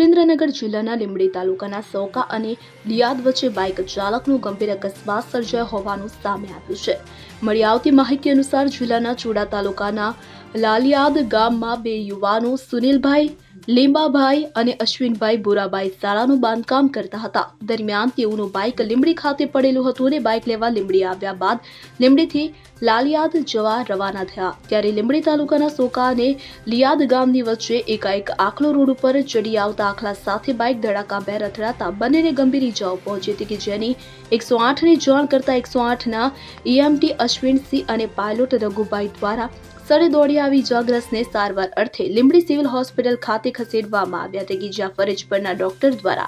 સુરેન્દ્રનગર જિલ્લાના લીંબડી તાલુકાના સૌકા અને લિયાદ વચ્ચે બાઇક ચાલકનું ગંભીર અકસ્માત સર્જાયો હોવાનું સામે આવ્યું છે. મળી આવતી માહિતી અનુસાર જિલ્લાના ચુડા તાલુકાના લાલિયાદ ગામમાં બે યુવાનો સુનિલભાઈ લીંબાભાઈ અને અશ્વિનભાઈ બોરાભાઈ શાળાનું બાંધકામ કરતા હતા. દરમિયાન તેઓનું બાઇક લીંબડી ખાતે પડેલું હતું અને બાઇક લેવા લીંબડી આવ્યા બાદ લીંબડીથી લાલિયાદ જવા રવાના થયા. ત્યારે લીંબડી તાલુકાના સોકા અને લિયાદ ગામની વચ્ચે એકાએક આખલો રોડ ઉપર ચડી આવતા આખલા સાથે બાઇક ધડાકાભેર અથડાતા બંનેને ગંભીર ઇજાઓ પહોંચી હતી કે જેની એકસો આઠની જાણ કરતા એકસો આઠના ઈએમટી અશ્વિનસિંહ અને પાયલોટ રઘુભાઈ દ્વારા સ્થળે દોડી આવી ઇજાગ્રસ્તને સારવાર અર્થે લીંબડી સિવિલ હોસ્પિટલ ખાતે ખસેડવામાં આવ્યા તે ગીજા ફરજ પરના ડોક્ટર દ્વારા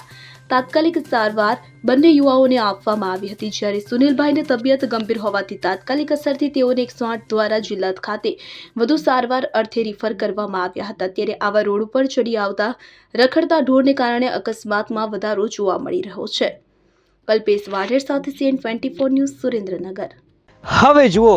તાત્કાલિક સારવાર બંને યુવાઓને આપવામાં આવી હતી. જ્યારે સુનિલભાઈને તબિયત ગંભીર હોવાથી તાત્કાલિક અસરથી તેઓને એકસો આઠ દ્વારા જિલ્લા ખાતે વધુ સારવાર અર્થે રિફર કરવામાં આવ્યા હતા. ત્યારે આવા રોડ ઉપર ચડી આવતા રખડતા ઢોરને કારણે અકસ્માતમાં વધારો જોવા મળી રહ્યો છે. કલ્પેશ વાઢેર સાથે CN twenty four news Surendranagar. હવે જુઓ